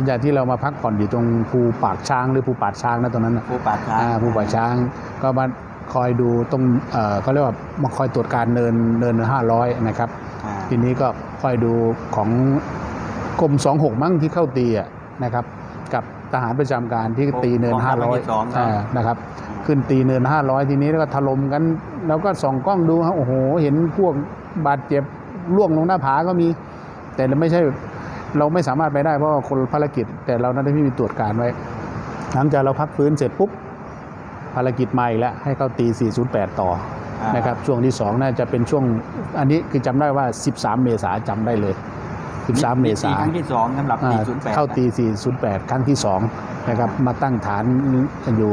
หลังจากที่เรามาพักผ่อนอยู่ตรงภูปากช้างหรือภูปาดช้างนะตรงนั้นน่ะผู้ปราดช้างอ่าภูปากช้างก็มาคอยดูตรงเอ่อเขาเรียกว่ามาคอยตรวจการเนินเนินห้าร้อยนะครับ อ่าทีนี้ก็คอยดูของกรม26 มั้งที่เข้าตีอะนะครับ กับทหารประจำการที่ตีเนินกองทัพภาคที่สอง500นะอ่านะครับ ขึ้นตีเนิน 500 ทีนี้แล้วก็ถล่มกัน แล้วก็ส่องกล้องดูฮะโอ้โห เห็นพวกบาดเจ็บล่วงลงหน้าผาก็มี แต่เราไม่ใช่ เราไม่สามารถไปได้เพราะว่าคนภารกิจ แต่เรานั้นได้มีตรวจการไว้ หลังจากเราพักฟื้นเสร็จปุ๊บภารกิจมาอีกแล้วให้เขาตี 408 ต่ออ่านนะครับช่วงที่ 2 น่าจะเป็นช่วงอันนี้คือจำได้ว่า 13 เมษาจำได้เลย 13 เมษาครั้งที่สองสำหรับปีอ่าศูนย์แปดเข้าตี 408 ครั้งที่2นะครับมาตั้งฐานอยู่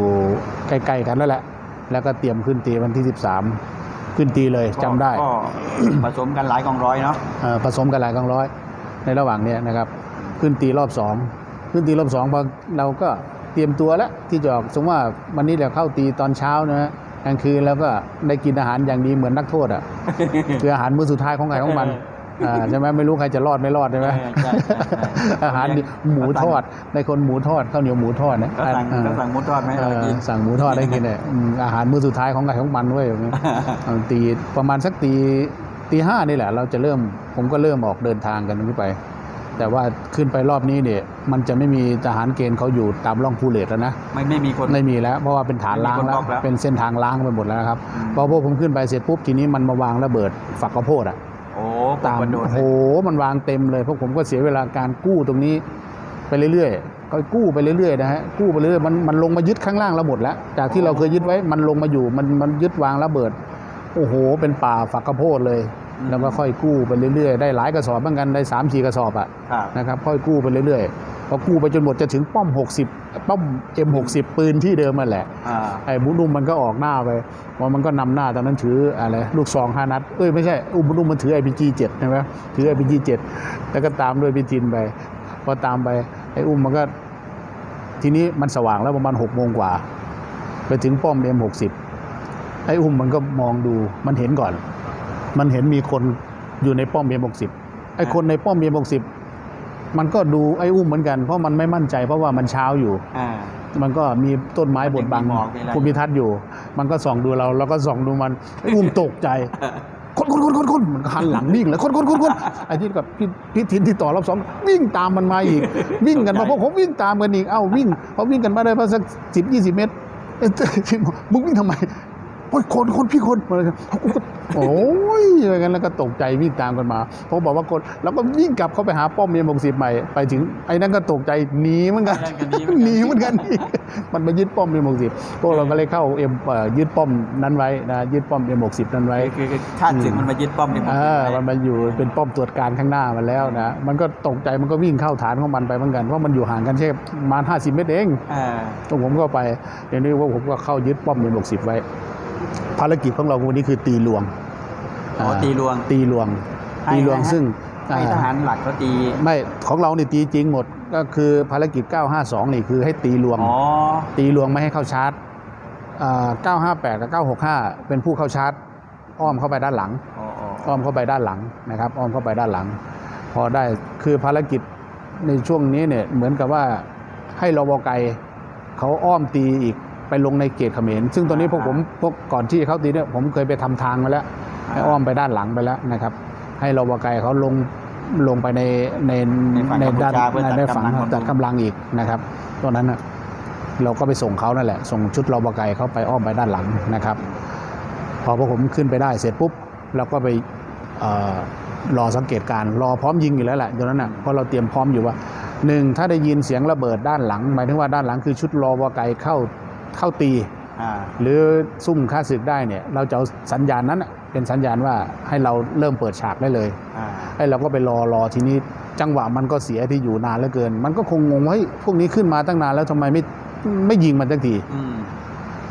ใกล้ๆกันแล้วแหละ แล้วก็เตรียมขึ้นตีวันที่ 13 ขึ้นตีเลยจำได้ก็ผสมกันหลายกองร้อยเนาะเอ่อผสมกันหลายกองร้อย ในระหว่างเนี้ยนะครับขึ้นตีรอบสองขึ้นตีรอบสองพอเราก็เตรียมตัวแล้วที่จะออกสมมติว่าวันนี้เราเข้าตีตอนเช้านะฮะกลางคืนแล้วก็ได้กินอาหารอย่างดีเหมือนนักโทษอะคืออาหารมื้อสุดท้ายของใครของมันอ่าใช่ไหมไม่รู้ใครจะรอดไม่รอดใช่ไหมเออใช่ใช่ใช่อาหารดิหมูทอดในคนหมูทอดข้าวเหนียวหมูทอดนะก็สั่งอ่าก็สั่งหมุทอดไหมเอเราอกินสั่งหมูทอดได้กินเนี่ยอืมอาหารมื้อสุดท้ายของใครของมันเว้ยเอ่อตีประมาณสักตี ตีห้านี่แหละ เราจะเริ่มผมก็เริ่มออกเดินทางกันขึ้นไป แต่ว่าขึ้นไปรอบนี้เนี่ย มันจะไม่มีทหารเกณฑ์เขาอยู่ตามร่องภูเลตแล้วนะไม่ไม่มีคน ไม่มีแล้ว เพราะว่าเป็นฐานล้างไม่มีคนแล้บวล็อกแล้ว เป็นเส้นทางล้างไปหมดแล้วครับอืมพอพวกผมขึ้นไปเสร็จปุ๊บทีนี้มันมาวางระเบิดฝักข้าวโพดอะโอ้ตามกระโดดโอ้โหมันวางเต็มเลยพวกผมก็เสียเวลาการกู้ตรงนี้ไปเรื่อยๆ ก็กู้ไปเรื่อยๆนะฮะ กู้ไปเรื่อยๆมันมันลงมายึดข้างล่างเราหมดแล้ว จากที่เราเคยยึดไว้ มันลงมาอยู่ มันมันยึดวางระเบิด โอ้โห เป็นป่าฝักข้าวโพดเลย แล้วก็ค่อยกู้ไปเรื่อยๆ ได้หลายกระสอบเหมือนกันได้สามสี่กระสอบอะครับนะครับค่อยกู้ไปเรื่อยๆพอกู้ไปจนหมดจะถึงป้อม 60 ป้อม M60 ปืนที่เดิมนั่นแหละอ่าไอ้บุนุ่มมันก็ออกหน้าไปพอมันก็นำหน้าตอนนั้นถืออะไรลูกซองห้านัดเอ้ยไม่ใช่อุ้มบุนุ่มมันถือ RPG 7ใช่ไหมถือ RPG 7แล้วก็ตามด้วยพิจินไปพอตามไปไอ้อุ้มมันก็ทีนี้มันสว่างแล้วประมาณหกโมงกว่า ไปถึงป้อม M60 ไอ้อุ้มมันก็มองดูมันเห็นก่อน มันเห็นมีคนอยู่ในป้อม M60 ไอ้คนในป้อม M60 มันก็ดูไอ้อุ้มเหมือนกันเพราะมันไม่มั่นใจเพราะว่ามันเช้าอยู่อ่ามันก็มีต้นไม้บดบังมีหมอกมีอะไรภูมิทัศน์อยู่ มันก็ส่องดูเราเราก็ส่องดูมันไอ้อุ้มตกใจคนคนคนคนคนมันก็หันหลังวิ่งเลยคนคนคนคนไอ้ที่กับพี่พี่ทินที่ต่อรอบสองวิ่งตามมันมาอีก วิ่งกันมาพวกผมวิ่งตามกันอีกเอ้าวิ่งพอวิ่งกันมาได้ประมาณสักสิบยี่สิบเมตรเอ้ยที่บอกมึงวิ่งทำไม โอ้ยคนคนพี่คนมาเลยเขาก็โอ้ยอะไรกันแล้วก็ตกใจวิ่งตามกันมาพอบอกว่าคนแล้วก็วิ่งกลับเข้าไปหาป้อมเมียมงสิบใหม่ไปถึงไอ้นั่นก็ตกใจหนีเหมือนกันหนีเหมือนกันอีกมันมายึดป้อมเอ็มหกสิบพวกเราก็เลยเข้าเอ็มเอ่อยึดป้อมนั้นไว้นะยึดป้อมเอ็มหกสิบนั้นไว้คือคือข้าศึกมันมายึดป้อมในเออมันมาอยู่เป็นป้อมตรวจการข้างหน้ามันแล้วนะมันก็ตกใจมันก็วิ่งเข้าฐานของมันไปเหมือนกันเพราะมันอยู่ห่างกันแค่ประมาณห้าสิบเมตรเองอ่าตรงผมก็ไปเดี๋ยวนี้ว่าผมก็เข้ายึดป้อมเอ็มหกสิบไว้ ภารกิจของเราวันนี้คือตีลวงอ๋อตีลวง ตีลวงให้ตีลวงให้ซึ่งให้ทหารหลักเขาตีไม่ของเรานี่ตีจริงหมดก็คือภารกิจ 952 นี่คือให้ตีลวงอ๋อตีลวงไม่ให้เข้าชาร์จอ่า958 กับ 965 เป็นผู้เข้าชาร์จ อ้อมเข้าไปด้านหลังอ๋ออ๋ออ้อมเข้าไปด้านหลังนะครับ อ้อมเข้าไปด้านหลัง พอได้คือภารกิจในช่วงนี้เนี่ยเหมือนกับว่าให้รบไกเขาอ้อมตีอีก ไปลงในเขตเขมรซึ่งตอนนี้พวกผมพวกก่อนที่เขาตีเนี่ยผมเคยไปทำทางมาแล้ว ให้อ้อมไปด้านหลังไปแล้วนะครับ ให้รบไกเขาลงลงไปในในในฝั่งกัมพูด้านชาเพื่อในตัดในฝั่งกำลังบำรุงตัดกำลังอีกนะครับตอนนั้นน่ะเราก็ไปส่งเขานั่นแหละ ส่งชุดรบไกเขาไปอ้อมไปด้านหลังนะครับ พอพวกผมขึ้นไปได้เสร็จปุ๊บเราก็ไปเอ่อรอสังเกตการณ์รอพร้อมยิงอยู่แล้วแหละตอนนั้นน่ะเพราะเราเตรียมพร้อมอยู่ว่าหนึ่งถ้าได้ยินเสียงระเบิดด้านหลัง หมายถึงว่าด้านหลังคือชุดรอบไกเข้า เข้าตีอ่าหรือซุ่มฆ่าศึกได้เนี่ย เราจะเอาสัญญาณนั้นน่ะเป็นสัญญาณว่าให้เราเริ่มเปิดฉากได้เลยอ่าให้เราก็ไปรอรอทีนี้จังหวะมันก็เสียที่อยู่นานเหลือเกิน มันก็คงงงว่าเฮ้ยพวกนี้ขึ้นมาตั้งนานแล้วทำไมไม่ไม่ยิงมันสักทีอืม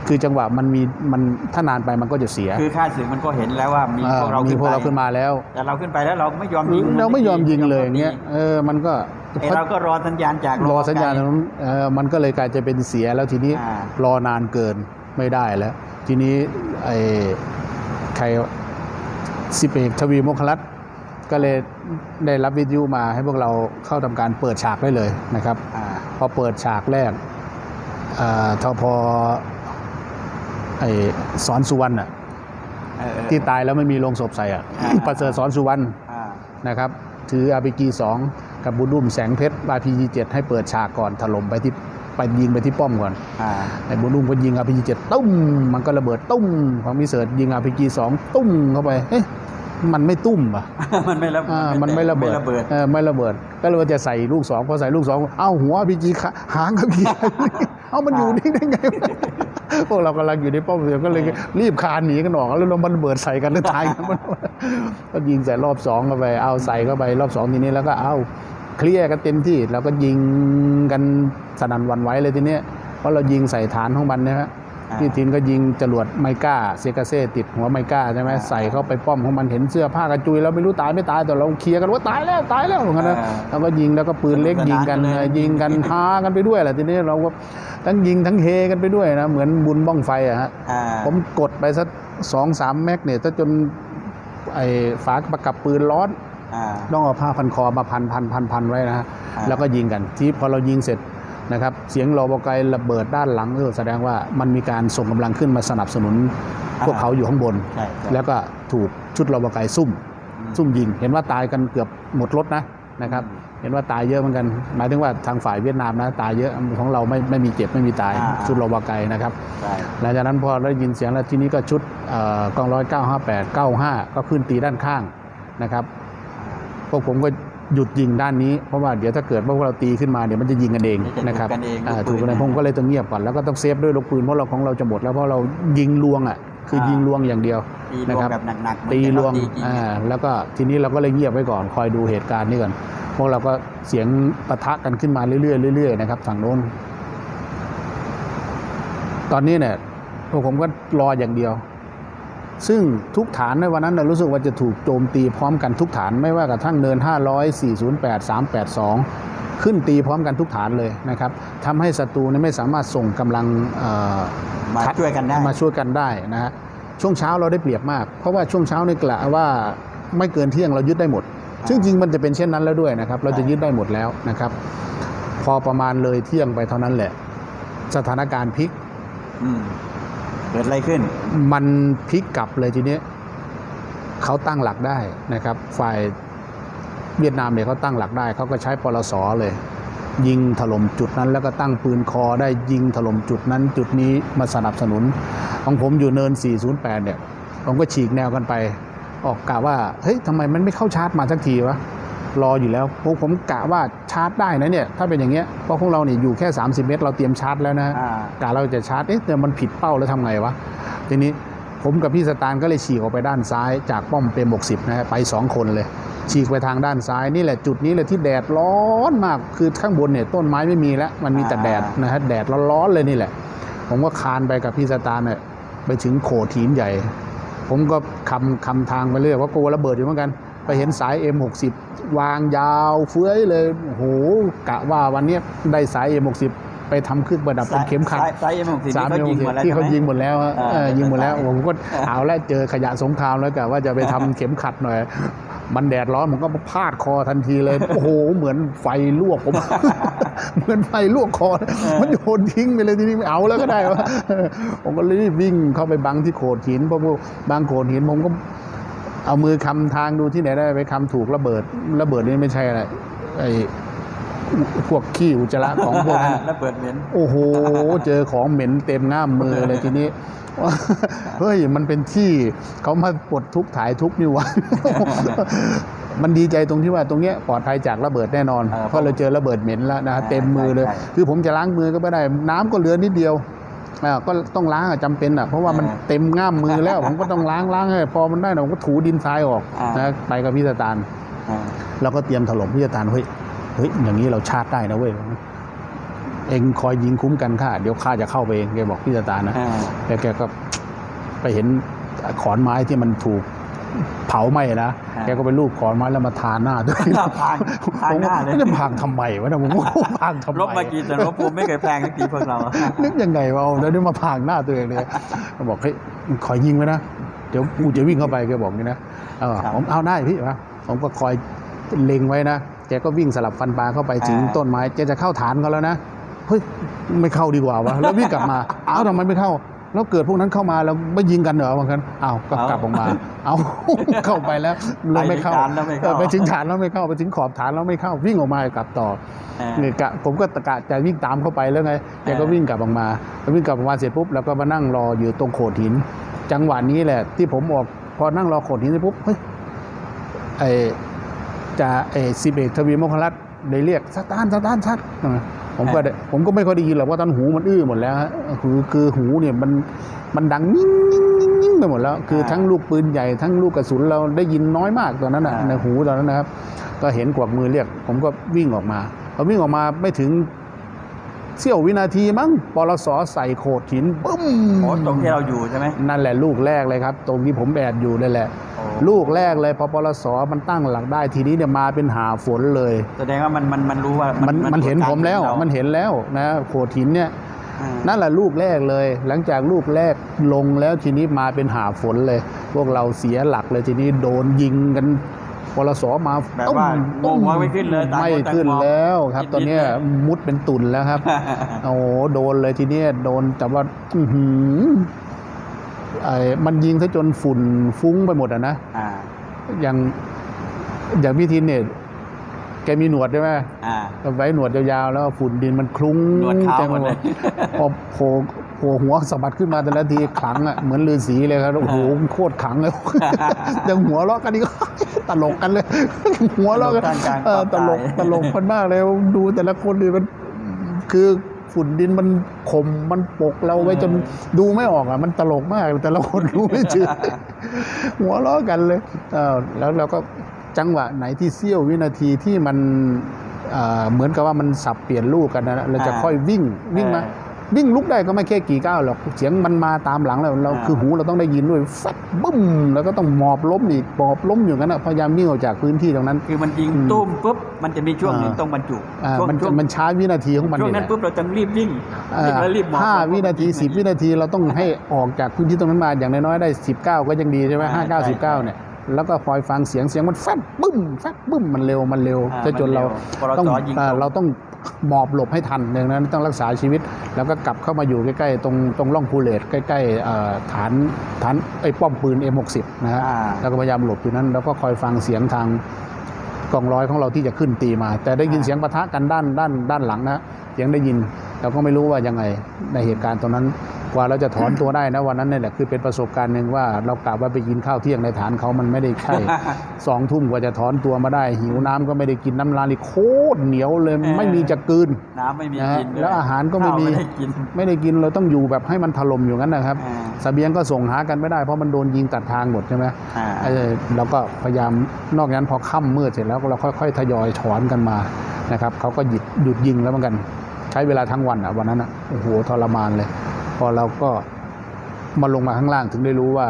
คือจังหวะมันมีมันถ้านานไปมันก็จะเสีย คือข้าศึกมันก็เห็นแล้วว่ามีเออพวกเรามีขึ้นพวกเราขึ้นไปมาแล้ว แต่เราขึ้นไปแล้วเราไม่ยอมยิงนเราไม่ยอมยิงเลยอย่างเงี้ยเออมันก็ แต่เราก็รอสัญญาณจากรอสัญญาณตรงนั้นเออมันก็เลยกลายจะเป็นเสียแล้วทีนี้อ่ารอนานเกินไม่ได้แล้ว ทีนี้ไอ้ใครสิบเอกทวีโมคคลรัตน์ก็เลยได้รับวิทยุมาให้พวกเราเข้าทำการเปิดฉากได้เลยนะครับอ่าพอเปิดฉากแรกเอ่อทพไอสอนสุวรรณอะเออเออที่ตายแล้วไม่มีโลงศพใส่อะอ่าประเสริฐสอนสุวรรณอ่านะครับ ถืออาร์พีจีสอง กับบุญรุ่มแสงเพชรอาร์พีจีเจ็ดให้เปิดฉากก่อนถล่มไปที่ไปยิงไปที่ป้อมก่อนอ่าไอ้บุญรุ่มก็ยิงอาร์พีจีเจ็ดตุ้มมันก็ระเบิดตุ้มของมิเสิร์ตยิงอาร์พีจีสองตุ้มเข้าไปเอ๊ะมันไม่ตุ้มป่ะมันไม่ระอ่ามันไม่ระเบิดไม่ระเบิดเออไม่ระเบิด ก็เลยว่าจะใส่ลูกสองพอใส่ลูกสองเอ้าหัวพีจีหางกับพีเอ้ามันอยู่นี่ได้ไงวะ พวกเรากำลังอยู่ในป้อมเสียก็เลยรีบคานหนีกันออกแล้วเรามันเบิดใส่กันแล้วตายกันมันก็ยิงใส่รอบสองเข้าไป เอาใส่เข้าไปรอบสองทีนี้แล้วก็เอาเคลียร์กันเต็มที่ แล้วก็ยิงกันสนั่นวันไหวเลยทีเนี้ยเพราะเรายิงใส่ฐานของมันนะฮะ พี่ทินก็ยิงจรวดไมก้าเซกาเซ่ติดหัวไมก้าใช่ไหมอ่าใส่เข้าไปป้อมของมันเห็นเสื้อผ้ากระจุยเราไม่รู้ตายไม่ตายแต่เราเคลียร์กันว่าตายแล้วตายแล้วเหมือนกันนะอ่าแล้วก็ยิงแล้วก็ปืนเล็กสนุกสนานยิงกันกันเลยเออยิงกันฮากันไปด้วยแหละทีนี้เราก็ทั้งยิงทั้งเฮกันไปด้วยนะเหมือนบุญบ้องไฟอะฮะอ่าผมกดไปสักสองสามแม็กเนี่ยถ้าจนไอ้ฝาประกับปืนร้อนอ่าต้องเอาผ้าพันคอมาพันพันพันพันไว้นะฮะอ่าแล้วก็ยิงกันที่พอเรายิงเสร็จ นะครับเสียงรอบไกลระเบิดด้านหลังเออแสดงว่ามันมีการส่งกำลังขึ้นมาสนับสนุนพวกเขาอยู่ข้างบนใช่ใช่แล้วก็ถูกชุดรอบไกลซุ่มอืมซุ่มยิง เห็นว่าตายกันเกือบหมดรถนะนะครับอืมเห็นว่าตายเยอะเหมือนกันหมายถึงว่าทางฝ่ายเวียดนามนะตายเยอะของเราไม่ไม่มีเจ็บไม่มีตายอ่าชุดรอบไกลนะครับใช่หลังจากนั้นพอได้ยินเสียงแล้วทีนี้ก็ชุดเอ่อกองร้อยเก้าห้าแปดเก้าห้าก็ขึ้นตีด้านข้างนะครับพวกผมก็ หยุดยิงด้านนี้เพราะว่าเดี๋ยวถ้าเกิดว่าพวกเราตีขึ้นมาเดี๋ยวมันจะยิงกันเองเดี๋ยวจะนะครับถูกกันเองอ่าลูกปืนถูกกันเองผมก็เลยต้องเงียบก่อนแล้วก็ต้องเซฟด้วยลูกปืนเพราะเราของเราจะหมดแล้วเพราะเรายิงลวงอะคือยิงลวงอย่างเดียวตีรนะวมครับแบบหนักๆเหมือนตีลวงตีจริงอ่าแล้วก็ทีนี้เราก็เลยเงียบไว้ก่อนคอยดูเหตุการณ์นี้ก่อนพวกเราก็เสียงปะทะกันขึ้นมาเรื่อยๆเรื่อยๆนะครับฝั่งโน้น ตอนนี้เนี่ยพวกผมก็รออย่างเดียว ซึ่งทุกฐานในวันนั้นเรารู้สึกว่าจะถูกโจมตีพร้อมกันทุกฐานไม่ว่ากระทั่งเนิน 500 408 382 ขึ้นตีพร้อมกันทุกฐานเลยนะครับทำให้ศัตรูเนี่ยไม่สามารถส่งกำลังเอ่อมาคัดช่วยกันได้มาช่วยกันได้นะฮะช่วงเช้าเราได้เปรียบมาก เพราะว่าช่วงเช้านี่กละว่าไม่เกินเที่ยงเรายึดได้หมด ซึ่งจริงมันจะเป็นเช่นนั้นแล้วด้วยนะครับ เราจะยึดได้หมดแล้วนะครับ พอประมาณเลยเที่ยงไปเท่านั้นแหละ สถานการณ์พลิกอืมเกิดอะไรขึ้น มันพลิกกลับเลยทีนี้เขาตั้งหลักได้นะครับ ฝ่ายเวียดนามเนี่ยเขาตั้งหลักได้เขาก็ใช้ปลสเลย ยิงถล่มจุดนั้น แล้วก็ตั้งปืนคอได้ยิงถล่มจุดนั้น จุดนี้มาสนับสนุน ของผมอยู่เนิน 408 เนี่ย ผมก็ฉีกแนวกันไป ออกกะว่าเฮ้ยทำไมมันไม่เข้าชาร์จมาสักทีวะ รออยู่แล้วผมผมกะว่าชาร์จได้นะเนี่ยถ้าเป็นอย่างเงี้ยเพราะพวกเราเนี่ยอยู่แค่ 30 เมตร เราเตรียมชาร์จแล้วนะอ่ากะเราจะชาร์จเอ๊ะแต่มันผิดเป้าแล้วทำไงวะทีนี้ผมกับพี่สตานก็เลยฉีกออกไปด้านซ้ายจากป้อมเปรม60นะฮะไป 2 คนเลย ฉีกไปทางด้านซ้ายนี่แหละจุดนี้เลยที่แดดร้อนมากคือข้างบนเนี่ยต้นไม้ไม่มีแล้วมันมีแต่แดดนะฮะแดดร้อนๆเลยนี่แหละ ผมก็คานไปกับพี่สตานเนี่ยไปถึงโขดหินใหญ่ ผมก็คำคำทางไปเรื่อยว่ากลัวระเบิดอยู่เหมือนกัน ไปเห็นสาย M60 วางยาวเฟื้อยเลยโอ้โหกะว่าวันเนี้ยได้สาย M60 ไปทำเครื่องประดับเป็นเข็มขัดสายสายเอ็มหกสิบสามที่เขายิงหมดแล้วที่เขาใช่ไหมยิงหมดแล้วฮะอ่าเออยิงหมดแล้วใช่ผมก็เอาแล้วเจอขยะสงครามแล้วกะว่าจะไปทำเข็มขัดหน่อย มันแดดร้อนผมก็พาดคอทันทีเลย โอ้โห เหมือนไฟลวกผม เหมือนไฟลวกคอ มันโยนทิ้งไปเลยทีนี้ไม่เอาแล้วก็ได้วะผมก็รีบวิ่งเข้าไปบังที่โขดหินเพราะว่าบางโขดหินผมก็ เอามือคำทางดูที่ไหนได้ไปคำถูกระเบิดระเบิดนี่ไม่ใช่อะไรไอ้พวกขี้อุจจาระของพวกนั้นแล้วเปิดเหม็นโอ้โห เจอของเหม็นเต็มง่ามมือเลยทีนี้เฮ้ยมันเป็นที่เขามาปลดทุกข์ถ่ายทุกข์นี่หวะมันดีใจตรงที่ว่าตรงเนี้ยปลอดภัยจากระเบิดแน่นอนเออเพราะเราเจอระเบิดเหม็นแล้วนะฮะใช่เต็มมือเลยใช่ใช่คือผมจะล้างมือก็ไม่ได้ น้ำก็เหลือนิดเดียวอ่า ก็ต้องล้างอะจำเป็นอะเพราะว่ามันเออเต็มง่ามมือแล้วผมก็ต้องล้างล้างให้พอมันได้หน่อยผมก็ถูดินทรายออกอ่านนะไปกับพี่สตานอ่าเราก็เตรียมถล่มพี่สตานเฮ้ยเฮ้ยอย่างนี้เราชาร์จได้นะเว้ยเองคอยยิงคุ้มกันข้าเดี๋ยวข้าจะเข้าไปเองแกบอกพี่สตานนะอ่าแล้วแกก็ไปเห็นขอนไม้ที่มันถูก เผาไหม้นะอ่าแกก็ไปลูบขอนไม้แล้วมาทาหน้าด้วยพางพางหน้าเลยผมก็จะพังทำไมวะเนะผมว่าพังทำไมรบมากี่แต่รบภูมิไม่เคยแพงสักทีพวกเรานึกยังไงวะเอาแล้วนี่มาพังหน้าตัวเองเลยบอกเฮ้ยขอยิงไว้นะเดี๋ยวกูจะวิ่งเข้าไปแกบอกอย่างนี้นะเออครับผมเอาได้พี่วะผมก็คอยเล็งไว้นะแกก็วิ่งสลับฟันปลาเข้าไปถึงอ่าต้นไม้แกจะเข้าฐานเขาแล้วนะเฮ้ยไม่เข้าดีกว่าวะแล้ววิ่งกลับมาเอ้าทำไมไม่เข้า แล้วเกิดพวกนั้นเข้ามาแล้วไม่ยิงกันเหรอว่างั้นอ้าวก็กลับออกมา เอาเข้าไปแล้วเลยไม่เข้าไปถึงฐานแล้วไม่เข้าออไปถึงฐานแล้วไม่เข้าไปถึงขอบฐานแล้วไม่เข้าวิ่งออกมากลับต่อเออเนี่ยกะผมก็ตะกะจะวิ่งตามเข้าไปแล้วไงแกก็เออวิ่งกลับออกมาแล้ววิ่งกลับออกมาเสร็จปุ๊บแล้วก็มานั่งรออยู่ตรงโขดหิน จังหวะนี้แหละ ที่ผมบอกพอนั่งรอโขดหินเสร็จปุ๊บเฮ้ยไอจะไอสิบเอกทวีมครัตน์ได้เรียกสตานสตานชัด ผมก็ได้ผมก็ไม่ค่อยได้ยินหรอกว่าตอนหูมันอื้อหมดแล้วฮะคือคือหูเนี่ยมันมันดังนิ่งนิ่งนิ่งนิ่งไปหมดแล้ว คือทั้งลูกปืนใหญ่ทั้งลูกกระสุนเราได้ยินน้อยมากตอนนั้นนะในหูตอนนั้นนะครับ ก็เห็นกวักมือเรียก ผมก็วิ่งออกมาพอวิ่งออกมาไม่ถึงเสี้ยววินาทีมั้งปลสใส่โขดหินปึ้มโอ้ตรงที่เราอยู่ใช่ไหมนั่นแหละลูกแรกเลยครับ ตรงที่ผมแอบอยู่นั่นแหละโอ้ ลูกแรกเลยพอปลสมันตั้งหลักได้ทีนี้เนี่ยมาเป็นหาฝนเลย แสดงว่ามันมันมันรู้ว่ามันมันเห็นผมแล้วเรามันเห็นแล้วนะโขดหินเนี่ยอ่านั่นแหละลูกแรกเลย หลังจากลูกแรกลงแล้วทีนี้มาเป็นหาฝนเลย พวกเราเสียหลักเลยทีนี้โดนยิงกันปลสมาแบบว่าตุ้โงหัวไม่ขึ้นเลยต่างไม่คนต่างขึ้นมองแล้วครับนิดๆตอนเนี้ยเลยมุดเป็นตุ่นแล้วครับ โอ้โหโดนเลยทีเนี้ยโดนแต่ว่าอื้อหือ ไอ้มันยิงซะจนฝุ่นฟุ้งไปหมดอะนะอ่าอย่างอย่างพี่ทินเนี่ยแกมีหนวดใช่ไหมอ่า ไว้หนวดยาวๆแล้วฝุ่นดินมันคลุ้งหนวดขาวต็มหมดเลยพอโผล่โผล่หัวสะบัดขึ้นมาแต่ละทีขลังอะเหมือนฤาษีเลยครับโอ้โหโคตรขลังเลย ยังหัวเราะกันนี่ก็ ตลกกันเลย หัวเราะกันตลกกลางๆเออความตลกตายตลกมันมากเลยดูแต่ละคนนี่มันคือ ฝุ่นดินมันข่มมันปกเราไว้จนดูไม่ออกอะ มันตลกมาก แต่ละคนดูไม่ชื่อหัวเราะกันเลยเออแล้วเราก็จังหวะไหนที่เสี้ยววินาทีที่มันเอ่อเหมือนกับว่ามันสับเปลี่ยนลูกกันนะเราจะอ่าค่อยวิ่งวิ่งมา เออวิ่งลุกได้ก็ไม่แค่กี่ก้าวหรอกเสียงมันมาตามหลังเราเราอ่าคือหูเราต้องได้ยินด้วยฟัดบึ้มแล้วก็ต้องหมอบล้มอีกหมอบล้มอยู่งั้นนะพยายามวิ่งออกจากพื้นที่ตรงนั้น คือมันยิงอืมตุ้มปุ๊บมันจะมีช่วงหนึ่งอ่าต้องบรรจุอ่าช่วงมันช่วงมันช้าวินาทีของมันช่วงเนี่ยนั้นปุ๊บเราต้องรีบวิ่งอ่าวิ่งแล้วรีบมองห้าวินาทีสิบวินาทีเราต้องให้ออกจากพื้นที่ตรงนั้นมาอย่างน้อยๆได้สิบเก้าก็ยังดีใช่ไหมห้าเก้าสิบเก้าเนี่ย แล้วก็คอยฟังเสียงเสียงมันแฟดบึ้มแฟดบึ้มมันเร็วมันเร็วอ่าจะจนเรามันเร็วต้องปลสยิง อ่าตรงเราต้องหมอบหลบให้ทันดังนั้นต้องรักษาชีวิต แล้วก็กลับเข้ามาอยู่ใกล้ๆตรงตรงร่องพูเลตใกล้ๆเอ่อฐานฐานไอ้ป้อมปืน M60 นะฮะ อ่า แล้วก็พยายามหลบอยู่นั้น แล้วก็คอยฟังเสียงทางกองร้อยของเราที่จะขึ้นตีมา แต่ได้ยินอ่า เสียงปะทะกันด้านด้านด้านหลังนะเสียงได้ยินเราก็ไม่รู้ว่ายังไงในเหตุการณ์ตรงนั้นก ว่าเราจะถอนตัวได้นะวันนั้นเนี่ยแหละคือเป็นประสบการณ์หนึ่งว่าเรากลับว่าไปกินข้าวเที่ยงในฐานเขามันไม่ได้ใช่สองทุ่มกว่าจะถอนตัวมาได้ หิวน้ำก็ไม่ได้กินน้ำลานี่โคตรเหนียวเลยเออไม่มีจะกลืนน้ำไม่มีนะฮะกินด้วยแล้วอาหารก็ไม่มีข้าวได้กินไม่ได้กินเราต้องอยู่แบบให้มันถล่มอยู่งั้นนะครับอ่าเสบียงก็ส่งหากันไม่ได้เพราะมันโดนยิงตัดทางหมดใช่ไหมอ่าเออเราก็พยายามนอกจากนั้นพอค่ำมืดเสร็จแล้วเราค่อย ๆ ทยอยถอนกันมานะครับเขาก็หยุดหยุดยิงแล้วเหมือนกัน ใช้เวลาทั้งวันอะวันนั้นอะโอ้โหทรมานเลย พอเราก็มาลงมาข้างล่างถึงได้รู้ว่า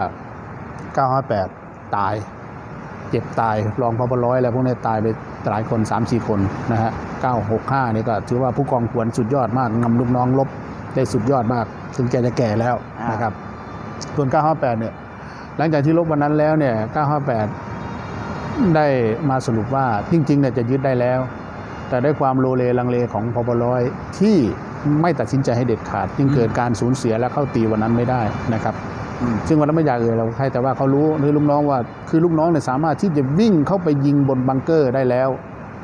958 ตาย เจ็บตายรองพบร้อยอะไรพวกนี้ตายไปหลายคน 3 4 คนนะฮะ 965 นี่ก็ถือว่าผู้กองควรสุดยอดมากนำลูกน้องลบได้สุดยอดมาก ถึงแกจะแก่แล้วนนะครับ ส่วน 958 เนี่ย หลังจากที่ลบวันนั้นแล้วเนี่ย 958 ได้มาสรุปว่าจริงๆเนี่ยจะยึดได้แล้ว แต่ด้วยความโลเลลังเลของพบร้อยที่ ไม่ตัดสินใจให้เด็ดขาด จึงเกิดการสูญเสียและเข้าตีวันนั้นไม่ได้นะครับอืมซึ่งวันนั้นไม่อยากเอ่ยเราใครแต่ว่าเขารู้หรือลูกน้องว่าคือลูกน้องเนี่ยสามารถที่จะวิ่งเข้าไปยิงบนบังเกอร์ได้แล้ว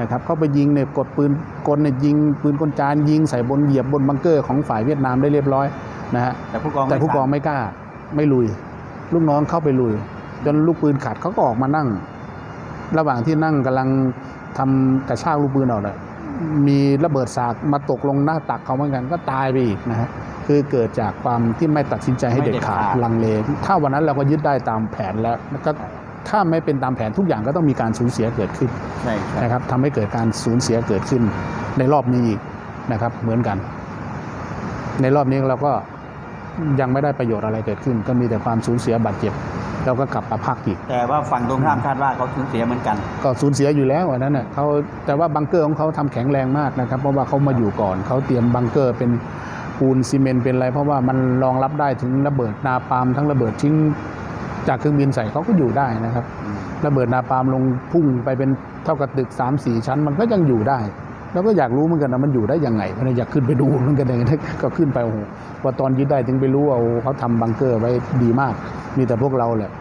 นะครับเข้าไปยิงเนี่ยกดปืนกลเนี่ยยิงปืนกลจานยิงใส่บนเหยียบบนบังเกอร์ของฝ่ายเวียดนามได้เรียบร้อยนะฮะแต่ผู้กองแต่ผู้กองไม่ไม่กล้าไม่ลุย ลูกน้องเข้าไปลุย จนลูกปืนขาดเขาก็ออกมานั่ง ระหว่างที่นั่งกำลังทำกระชากลูกปืนออกเลย มีระเบิดสากมาตกลงหน้าตักเขาเหมือนกันก็ตายไปอีกนะฮะคือเกิดจากความที่ไม่ตัดสินใจให้เด็ดขาดลังเล ถ้าวันนั้นเราก็ยึดได้ตามแผนแล้วแล้วก็ถ้าไม่เป็นตามแผนทุกอย่างก็ต้องมีการสูญเสียเกิดขึ้นใช่ใช่นะครับทำให้เกิดการสูญเสียเกิดขึ้น ในรอบนี้อีกนะครับเหมือนกัน ในรอบนี้เราก็ยังไม่ได้ประโยชน์อะไรเกิดขึ้น ก็มีแต่ความสูญเสียบาดเจ็บ เราก็กลับมาพักอีก แต่ว่าฝั่งตรงข้ามคาดว่าเขาสูญเสียเหมือนกัน ก็สูญเสียอยู่แล้วอันนั้นเน่ะเขาแต่ว่าบังเกอร์ของเขาทำแข็งแรงมากนะครับ เพราะว่าเขามาอยู่ก่อนเขาเตรียมบังเกอร์เป็นปูนซีเมนต์เป็นอะไร เพราะว่ามันรองรับได้ถึงระเบิดนาปาล์มทั้งระเบิดทิ้งจากเครื่องบินใส่เขาก็อยู่ได้นะครับอืมระเบิดนาปาล์มลงพุ่งไปเป็นเท่ากับตึก3ามสี่ชั้น มันก็ยังอยู่ได้ แล้วก็อยากรู้เหมือนกันนะมันอยู่ได้ยังไงมันอยากขึ้นไปดูเหมือนกันเลยก็ขึ้นไปโอ้โหพอตอนยึดได้ถึงไปรู้ว่าโอ้เขาทำบังเกอร์ไว้ดีมาก มีแต่พวกเราแหละ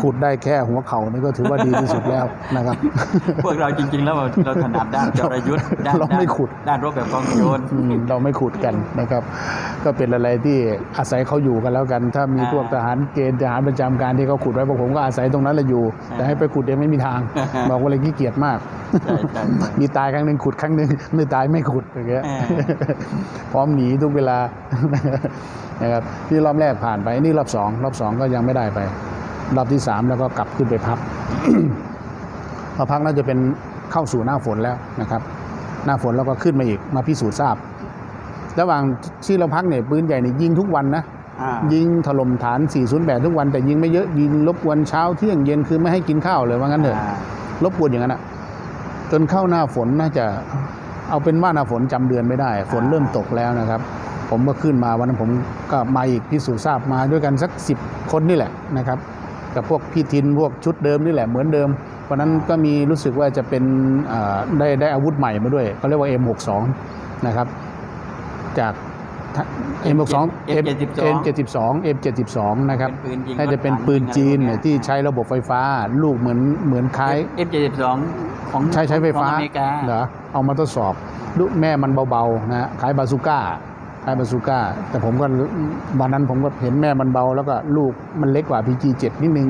ขุดได้แค่หัวเข่านี่ก็ถือว่าดีที่สุดแล้วนะครับ พวกเราจริง ๆ แล้วเราถนัดด้านจรยุทธ์ด้านเราไม่ขุดด้านรบแบบกองโจรอืมเราไม่ขุดกันนะครับ ก็เป็นอะไรที่อาศัยเขาอยู่กันแล้วกัน ถ้ามีอ่าพวกทหารเกณฑ์ทหารประจำการที่เขาขุดไว้พวกผมก็อาศัยตรงนั้นแหละอยู่ แต่ให้ไปขุดเองไม่มีทาง บอกว่าเลยขี้เกียจมากใช่ใช่ใช่มีตายครั้งหนึ่งขุดครั้งหนึ่งไม่ตายไม่ขุดอย่างเงี้ยเออพร้อมหนีทุกเวลานะครับที่รอบแรกผ่านไปนี่รอบสองรอบสองก็ยังไม่ได้ไป รอบที่สามแล้วก็กลับขึ้นไปพักพอพักน่าจะเป็นเข้าสู่หน้าฝนแล้วนะครับ หน้าฝนแล้วก็ขึ้นมาอีกมาพิสูจน์ทราบ ระหว่างที่เราพักเนี่ยปืนใหญ่เนี่ยยิงทุกวันนะอ่ายิงถล่มฐาน 408 ทุกวันแต่ยิงไม่เยอะยิงรบกวนเช้าเที่ยงเย็นคือไม่ให้กินข้าวเลยว่างั้นเถอะอ่ารบกวนอย่างนั้นอะจนเข้าหน้าฝนน่าจะเอาเป็นว่าหน้าฝนจำเดือนไม่ได้ ฝนเริ่มตกแล้วนะครับ ผมก็ขึ้นมาวันนั้นผมก็มาอีกพิสูจน์ทราบมาด้วยกันสักสิบคนนี่แหละนะครับกับพวกพี่ทินพวกชุดเดิมนี่แหละเหมือนเดิมวันนั้นก็มีรู้สึกว่าจะเป็นอ่าได้ได้อาวุธใหม่มาด้วยเขาเรียกว่า M62 นะครับ จาก M62 M72 M72 นะครับเป็นปืนยิงน่าจะเป็นปืนจีนเนี่ยที่ใช้ระบบไฟฟ้า ลูกเหมือนเหมือนคล้ายเอฟเจ็ดสองของใช้ใช้ไฟฟ้าของอเมริกาเหรอเอามาทดสอบลูกแม่มันเบาๆนะฮะคล้ายบาซูก้าคล้ายบาซูก้า แต่ผมก็วันนั้นผมก็เห็นแม่มันเบา แล้วก็ลูกมันเล็กกว่า PG7 นิดนึง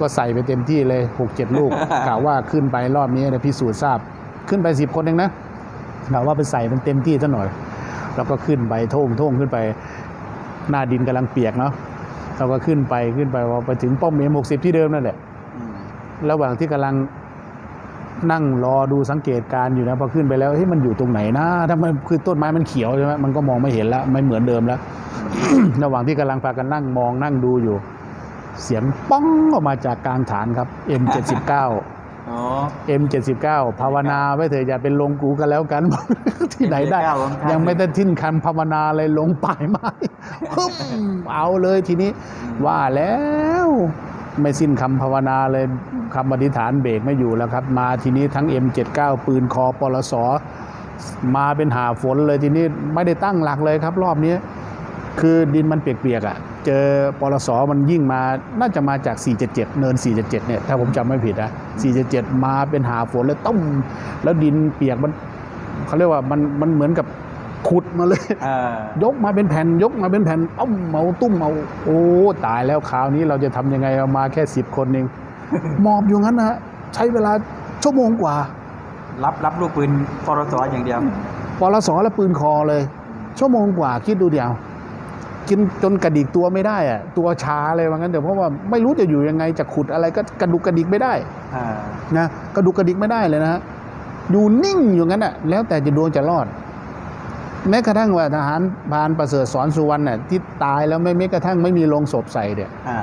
ก็ใส่ไปเต็มที่เลย 6-7 ลูกกะว่าขึ้นไปรอบนี้เดี๋ยวพิสูจน์ทราบขึ้นไป 10 คนเองนะกะว่าไปใส่มันเต็มที่ซะหน่อย แล้วก็ขึ้นไปโท่งโท่งขึ้นไป หน้าดินกำลังเปียกเนาะเราก็ขึ้นไปขึ้นไปพอไปถึงป้อมเอ็มหกสิบที่เดิมนั่นแหละอืมระหว่างที่กำลังนั่งรอดูสังเกตการณ์อยู่นะพอขึ้นไปแล้วเฮ้ยมันอยู่ตรงไหนนะถ้ามันคือต้นไม้มันเขียวใช่ไหมมันก็มองไม่เห็นแล้วไม่เหมือนเดิมแล้ว ระหว่างที่กำลังพากันนั่งมองนั่งดูอยู่ เสียงป้องออกมาจากกลางฐานครับ M79 อ๋อ M79 ภาวนาไว้เถอะอย่าเป็นลงกูกันแล้วกัน ที่ไหนได้ M79 ของท่านยังไม่ได้ทิ้นคันภาวนาเลยลงป่ายไม้ฮึ่มเอาเลยทีนี้ว่าแล้วไม่สิ้นคำภาวนาเลยคำอธิษฐานเบรกไม่อยู่แล้วครับ มาทีนี้ทั้ง M79 ปืนคอปลสมาเป็นหาฝนเลยทีนี้ไม่ได้ตั้งหลักเลยครับ รอบนี้ คือดินมันเปียกๆอะ เจอปลสมันยิ่งมา น่าจะมาจาก 477 เนิน 477 เนี่ย ถ้าผมจำไม่ผิดนะ 477 มาเป็นหาฝนเลยต้ม แล้วดินเปียกมันเขาเรียกว่ามันมันเหมือนกับขุดมาเลยเออยกมาเป็นแผ่น ยกมาเป็นแผ่นต้มเมาตุ้มเมา โอ้ ตายแล้วคราวนี้เราจะทำยังไงเอามาแค่สิบคนเองหมอบอยู่งั้นนะฮะ ใช้เวลาชั่วโมงกว่า รับรับลูกปืนปรสอย่างเดียวปลสและปืนคอเลย ชั่วโมงกว่าคิดดูเดียว กินจนกระดิกตัวไม่ได้อะตัวชาเลยว่างั้นเดี๋ยวเพราะว่าไม่รู้จะอยู่ยังไงจะขุดอะไรก็กระดุกกระดิกไม่ได้เออนะกระดุกกระดิกไม่ได้เลยนะฮะอยู่นิ่งอยู่งั้นอะแล้วแต่จะดวงจะรอด แม้กระทั่งว่าทหารพรานประเสริฐสอนสุวรรณน่ะที่ตายแล้วไม่แม้กระทั่งไม่มีโลงศพใส่เนี่ยอ่า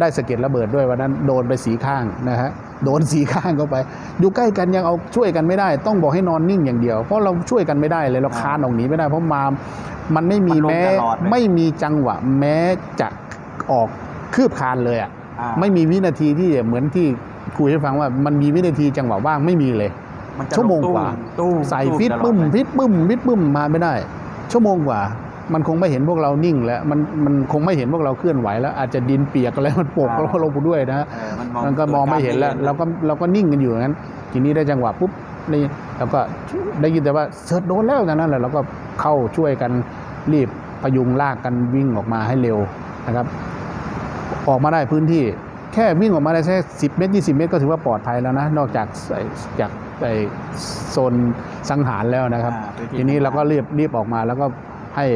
ได้สะเก็ดระเบิดด้วยวันนั้นโดนไปสีข้างนะฮะ โดนสีข้างเข้าไป อยู่ใกล้กันยังเอาช่วยกันไม่ได้ ต้องบอกให้นอนนิ่งอย่างเดียว เพราะเราช่วยกันไม่ได้เลยเราอ่าคานออกหนีไม่ได้ เพราะมามันไม่มีมันลงแม้ตลอดเลยไม่มีจังหวะ แม้จะออกคืบคานเลยอะอ่าไม่มีวินาทีที่เหมือนที่คุยให้ฟังว่ามันมีวินาทีจังหวะว่างไม่มีเลยมันจะชั่วโมงกว่าตู้มใส่ตู้ฟิตตลอดปึ้มเลยฟิตปึ้มฟิตปึ้มมาไม่ได้ ชั่วโมงกว่า มันคงไม่เห็นพวกเรานิ่งแล้วมันมันคงไม่เห็นพวกเราเคลื่อนไหวแล้ว อาจจะดินเปียกอะไรมันโปกแล้วเราด้วยนะเออมันมองมันก็มองไม่เห็นแล้วเราก็เราก็นิ่งกันอยู่อย่างนั้น ทีนี้ได้จังหวะปุ๊บนี่เราก็ได้ยินแต่ว่าเสิร์ชโดนแล้วกันนั้นแหละเราก็เข้าช่วยกันรีบพยุงลากกันวิ่งออกมาให้เร็วนะครับ ออกมาได้พื้นที่แค่วิ่งออกมาได้แค่สิบเมตรยี่สิบเมตรก็ถือว่าปลอดภัยแล้วนะ นอกจากไอ้จากไอ้โซนสังหารแล้วนะครับอ่าพื้นที่ทีนี้เราก็รีบรีบออกมาแล้วก็ ให้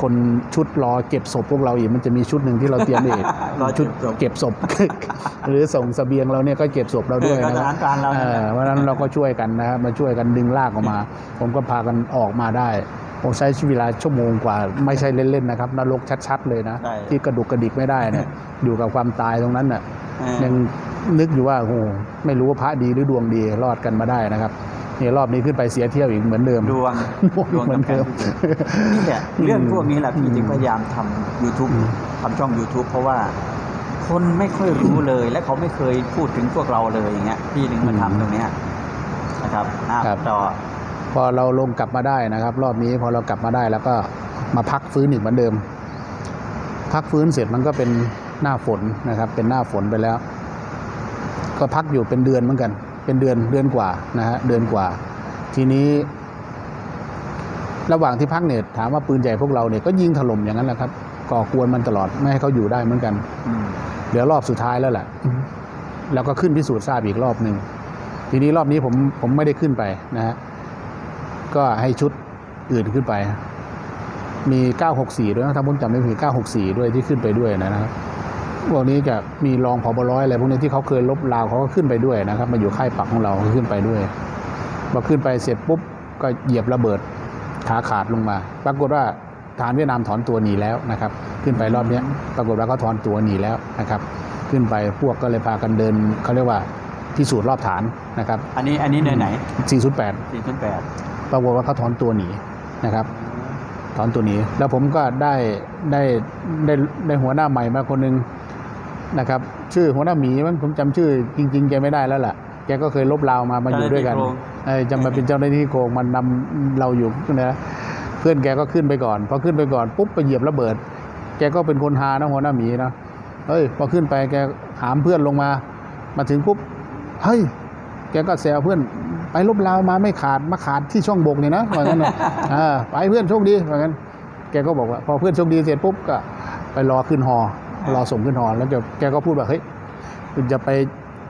คนชุดรอเก็บศพพวกเราอีกมันจะมีชุดหนึ่งที่เราเตรียมไว้อีกรอชุดเก็บศพเก็บศพ หรือส่งเสบียงเราเนี่ยก็เก็บศพเราด้วยเออนะคทรับหารพรานเราเอเนี่ยอวันนั้นเราก็ช่วยกันนะครับมาช่วยกันดึงลากออกมา ผมก็พากันออกมาได้ผมใช้ชีวิตเวลาชั่วโมงกว่าไม่ใช่เล่นๆนะครับนรกชัดๆเลยนะใช่ที่กระดุกกระดิกไม่ได้เนี่ยอยู่กับความตายตรงนั้นน่ะเออยังนึกอยู่ว่าโอ้โหไม่รู้ว่าพระดีหรือดวงดีรอดกันมาได้นะครับ นี่รอบนี้ขึ้นไปเสียเที่ยวอีกเหมือนเดิม ดวงดวงเหมือนเดิมนี่แหละเรื่องพวกนี้แหละพี่อืมจึงพยายามทำ YouTube อืมทำช่อง YouTube เพราะว่าคนไม่ค่อยรู้เลย และเขาไม่เคยพูดถึงพวกเราเลยอย่างเงี้ยพี่ถึงมาทำตรงเนี้ยนะครับอะครับต่อพอเราลงกลับมาได้นะครับ รอบนี้พอเรากลับมาได้แล้วก็มาพักฟื้นอีกเหมือนเดิม พักฟื้นเสร็จมันก็เป็นหน้าฝนนะครับ เป็นหน้าฝนไปแล้ว ก็พักอยู่เป็นเดือนเหมือนกัน เป็นเดือนเดือนกว่านะฮะเดือนกว่า ทีนี้ ระหว่างที่พักเนี่ยถามว่าปืนใหญ่พวกเราเนี่ยก็ยิงถล่มอย่างนั้นแหละครับก่อกวนมันตลอดไม่ให้เขาอยู่ได้เหมือนกันอืมเดี๋ยวรอบสุดท้ายแล้วแหละแล้วก็ขึ้นพิสูจน์ทราบอีกรอบหนึ่งทีนี้รอบนี้ผมผมไม่ได้ขึ้นไปนะฮะก็ให้ชุดอื่นขึ้นไป มี 964 ด้วยนะถ้าผมจำไม่ผิด964 ด้วยที่ขึ้นไปด้วยนะครับ พวกนี้จะมีรองผบร้อยอะไรพวกนี้ที่เขาเคยลบลาวเขาก็ขึ้นไปด้วยนะครับ มาอยู่ค่ายปักของเราก็ขึ้นไปด้วยพอขึ้นไปเสร็จปุ๊บก็เหยียบระเบิดขาขาดลงมา ปรากฏว่าทหารเวียดนามถอนตัวหนีแล้วนะครับ ขึ้นไปรอบเนี้ยปรากฏว่าเขาถอนตัวหนีแล้วนะครับ ขึ้นไปพวกก็เลยพากันเดินเขาเรียกว่าพิสูจน์รอบฐานนะครับ อันนี้อันนี้เนินไหน 408สี่ชั้นแปดปรากฏว่าเขาถอนตัวหนีนะครับถอนตัวหนีแล้วผมก็ได้ได้ได้ได้หัวหน้าใหม่มาคนหนึ่ง นะครับ ชื่อหัวหน้าหมีมันผมจำชื่อจริง ๆ แกไม่ได้แล้วล่ะ แกก็เคยลบลาวมามาอยู่ด้วยกันเออจะมาเป็นเจ้าหน้าที่โกงมันนำเราอยู่นะเพื่อนแกก็ขึ้นไปก่อนพอขึ้นไปก่อนปุ๊บไปเหยียบระเบิด แกก็เป็นคนฮานะหัวหน้าหมีนะเฮ้ยพอขึ้นไปแกหามเพื่อนลงมา มาถึงปุ๊บเฮ้ยแกก็แซวเพื่อนไปลบลาวมาไม่ขาดมาขาดที่ช่องบกเนี่ยนะว่างั้นนะอ่าไปเพื่อนโชคดีว่างั้น แกก็บอกว่า พอเพื่อนโชคดีเสร็จปุ๊บก็ไปรอขึ้นฮอ รอส่งขึ้นฮอแล้วแกแกก็พูดว่าเฮ้ยคุณจะไป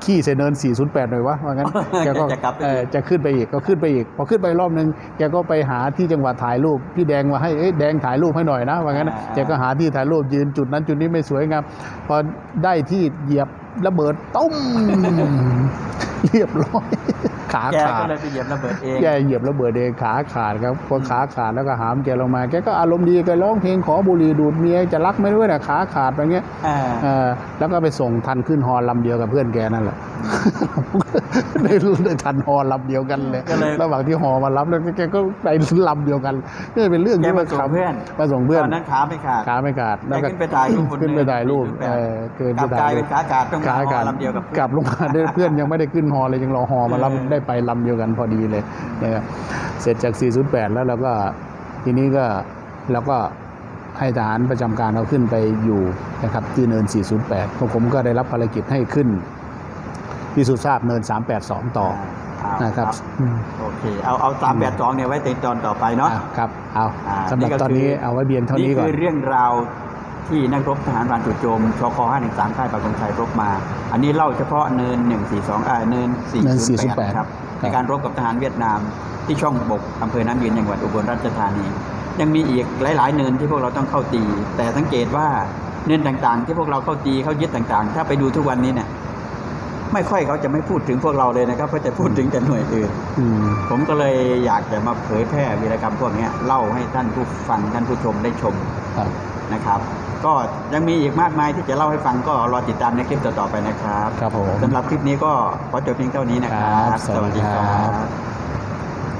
ขี้เซเนิน 408 หน่อยวะ ว่างั้น แกก็จะกลับไปเอออีกจะขึ้นไปอีก ก็ขึ้นไปอีก พอขึ้นไปรอบนึง แกก็ไปหาที่จังหวัดถ่ายรูป พี่แดงมาให้เอ้ยแดงถ่ายรูปให้หน่อยนะ ว่างั้นนะแกก็หาที่ถ่ายรูปยืนจุดนั้นจุดนี้ไม่สวยงาม พอได้ที่เหยียบระเบิดตุ้มเรียบร้อย ขาแกขาก็ดเลยไปเหยียบระเบิดเอง แกเหยียบระเบิดเองขาขาดครับพอขาขาดแล้วก็หามแกลงมาแกก็อารมณ์ดีแกร้องเพลงขอบุหรี่ดูดเมียจะรักไม่รู้นะขาขาดแบบเงี้ยอ่า เออแล้วก็ไปส่งทันขึ้นฮอลำเดียวกับเพื่อนแกนั่นแหละ ได้ได้ทันฮอลำเดียวกันเลยก็เลย ระหว่างที่ฮอมารับแล้วแกก็ไปลำเดียวกันนี่เป็นเรื่องแกที่มาส่งขำเพื่อนมาส่งเพื่อน ตอนนั้นขาไม่ขาด ขาไม่ขาดแล้วก็แกขึ้นไปถ่ายรูปบนขึ้นไปถ่ายรูปเนินเออเกินกลับไปกลาถ่ายยเป็รูนปขาขาดต้องขามาขาดลำเดียวกับเพื่อนกลับลงมาด้วยเพื่อนยังไม่ได้ขึ้นฮอเลยยังรอฮอมารับเออ ได้ไปลำเดียวกันพอดีเลยนะครับเสร็จจาก 408 แล้วเราก็ทีนี้ก็เราก็ให้ทหารประจำการเราขึ้นไปอยู่นะครับที่เนิน 408พวกผมก็ได้รับภารกิจให้ขึ้นพิสูจน์ทราบเนิน 382 ต่ออ่านะครับครับอืมโอเค เอาเอาสามแปดสองเนี่ยไว้ในตอนต่อไปเนาะอะครับ เอาอ่าสำหรับนี่ก็ตอนนี้คือเอาไว้เบียนเท่านี้ก่อนคือเรื่องราว ที่นักรบทหารพรานจู่โจมชค513ค่ายปักธงชัยรบมา อันนี้เล่าเฉพาะเนิน 142อ่าเนินเนิน408 408ครับครับในการรบกับทหารเวียดนามที่ช่องบกอำเภอน้ำยืนจังหวัดอุบลราชธานี ยังมีอีกหลาย ๆ เนินที่พวกเราต้องเข้าตี แต่สังเกตว่าเนินต่างๆ ที่พวกเราเข้าตีเข้ายึดต่างๆ ถ้าไปดูทุกวันนี้เนี่ยไม่ค่อยเขาจะไม่พูดถึงพวกเราเลยนะครับเขาจะพูดถึงแต่หน่วยอื่นอืมผมก็เลยอยากจะมาเผยแพร่วีรกรรมพวกเนี้ยเล่าให้ท่านผู้ฟังท่านผู้ชมได้ชมครับ นะครับ ก็ยังมีอีกมากมายที่จะเล่าให้ฟังก็รอติดตามในคลิปต่อๆไปนะครับครับผมสำหรับคลิปนี้ก็ขอจบเพียงเท่านี้นะครับ ครับสวัสดีครับบ